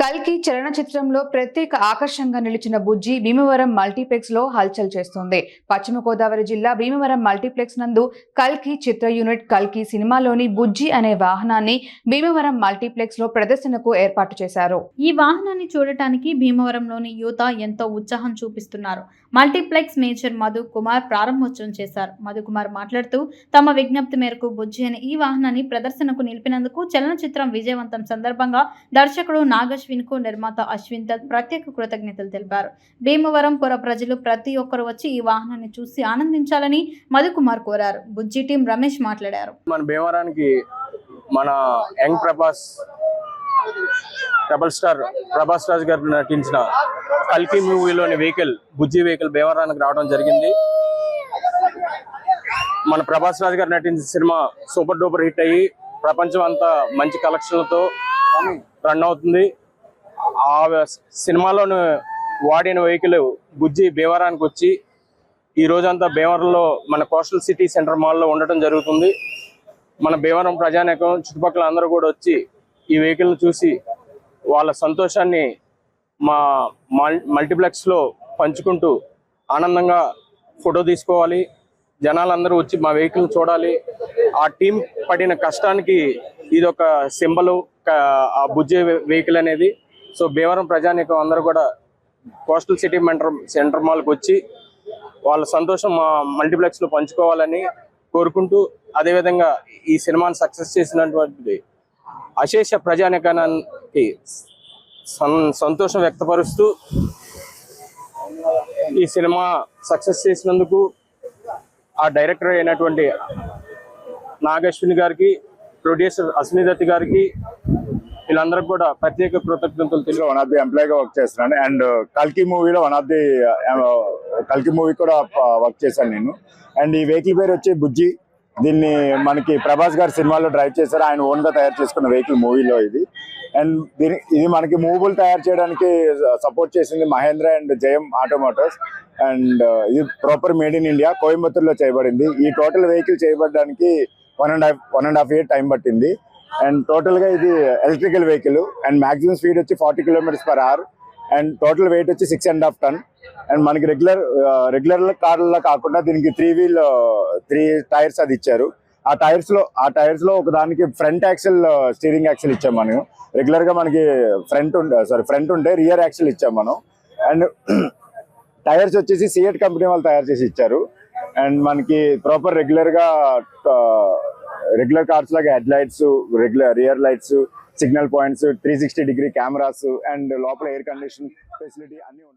కల్కి చలనచిత్రంలో ప్రత్యేక ఆకర్షణగా నిలిచిన బుజ్జి భీమవరం మల్టీప్లెక్స్లో హల్చల్ చేస్తుంది. పశ్చిమ గోదావరి జిల్లా భీమవరం మల్టీప్లెక్స్ నందు కల్కి చిత్ర యూనిట్ కల్కి సినిమాలోని బుజ్జి అనే వాహనాన్ని భీమవరం మల్టీప్లెక్స్లో ప్రదర్శనకు ఏర్పాటు చేశారు. ఈ వాహనాన్ని చూడటానికి భీమవరంలోని యువత ఎంతో ఉత్సాహం చూపిస్తున్నారు. మల్టీప్లెక్స్ మేజర్ మధు కుమార్ ప్రారంభోత్సవం చేశారు. మధు కుమార్ మాట్లాడుతూ తమ విజ్ఞప్తి మేరకు బుజ్జి అనే ఈ వాహనాన్ని ప్రదర్శనకు నిలిపినందుకు చలనచిత్రం విజయవంతం సందర్భంగా దర్శకుడు అశ్విన్కు నిర్మాత అశ్విన్ దత్ ప్రత్యేక కృతజ్ఞతలు తెలిపారు. భీమవరం పుర ప్రజలు ప్రతి ఒక్కరు వచ్చి ఈ వాహనాన్ని చూసి ఆనందించాలని మధుకుమార్ కోరారు. బుజ్జి టీం రమేష్ మాట్లాడారు. మన భీమవరానికి మన young Prabhas double star Prabhas Raj garu నటించిన కల్కి మూవీలోని వెహికల్ బుజ్జి వెహికల్ భీమవరానికి రావడం జరిగింది. మన ప్రభాస్ రాజ్ గారు నటించిన సినిమా సూపర్ డూపర్ హిట్ అయ్యి ప్రపంచం అంతా మంచి కలెక్షన్లతో రన్ అవుతుంది. ఆ సినిమాలోని వాడిన వెహికల్ బుజ్జి భీమవరానికి వచ్చి ఈ రోజంతా భీమవరంలో మన కోస్టల్ సిటీ సెంటర్ మాల్లో ఉండటం జరుగుతుంది. మన భీమవరం ప్రజానేకం చుట్టుపక్కల అందరూ కూడా వచ్చి ఈ వెహికల్ని చూసి వాళ్ళ సంతోషాన్ని మా మల్ మల్టీప్లెక్స్లో పంచుకుంటూ ఆనందంగా ఫోటో తీసుకోవాలి. జనాలందరూ వచ్చి మా వెహికల్ చూడాలి. ఆ టీం పడిన కష్టానికి ఇది ఒక సింబల్ ఆ బుజ్జే వెహికల్ అనేది. సో భీమవరం ప్రజానికం అందరూ కూడా కోస్టల్ సిటీ మెంటర్ సెంటర్ మాల్కి వచ్చి వాళ్ళ సంతోషం మా మల్టీప్లెక్స్లో పంచుకోవాలని కోరుకుంటూ అదేవిధంగా ఈ సినిమాని సక్సెస్ చేసినటువంటి అశేష ప్రజానికానికి సంతోషం వ్యక్తపరుస్తూ ఈ సినిమా సక్సెస్ చేసినందుకు ఆ డైరెక్టర్ అయినటువంటి నాగశ్విని గారికి ప్రొడ్యూసర్ అశ్విని గారికి వీళ్ళందరూ కూడా ప్రత్యేక కృతజ్ఞతలు తెలియ వన్ ఆఫ్ ది ఎంప్లాయ్గా వర్క్ చేస్తున్నాను. అండ్ కల్కి మూవీలో వన్ ఆఫ్ ది కల్కి మూవీ కూడా uh, వర్క్ చేశాను నేను. అండ్ ఈ వెహికల్ పేరు వచ్చి బుజ్జి. దీన్ని మనకి ప్రభాస్ గారు సినిమాలో డ్రైవ్ చేశారు. ఆయన ఓన్గా తయారు చేసుకున్న వెహికల్ మూవీలో ఇది. అండ్ దీని ఇది మనకి మూవబుల్ తయారు చేయడానికి uh, సపోర్ట్ చేసింది Mahindra and Jayam Automotors. And uh, ఇది ప్రాపర్ మేడ్ ఇన్ ఇండియా కోయంబత్తూర్లో చేయబడింది. ఈ total vehicle చేయబడడానికి one and half one and half year time పట్టింది. అండ్ టోటల్గా ఇది electrical vehicle and maximum speed వచ్చి forty kilometres per hour and total weight వచ్చి six and half ton and మనకి regular regular కార్లలో కాకుండా దీనికి త్రీ వీల్ త్రీ టైర్స్ అది ఇచ్చారు. ఆ టైర్స్లో ఆ టైర్స్లో ఒక దానికి ఫ్రంట్ యాక్సిల్ స్టీరింగ్ యాక్సిల్ ఇచ్చాం మనం. రెగ్యులర్గా మనకి ఫ్రంట్ ఉండే సారీ ఫ్రంట్ ఉంటే రియర్ యాక్సిల్ ఇచ్చాం మనం. అండ్ టైర్స్ వచ్చేసి సిఎట్ కంపెనీ వాళ్ళు తయారు చేసి ఇచ్చారు. అండ్ మనకి ప్రాపర్ రెగ్యులర్గా రెగ్యులర్ కార్స్ లాగా headlights regular rear lights signal points three sixty degree cameras and లోపల ఎయిర్ కండిషన్ ఫెసిలిటీ అన్ని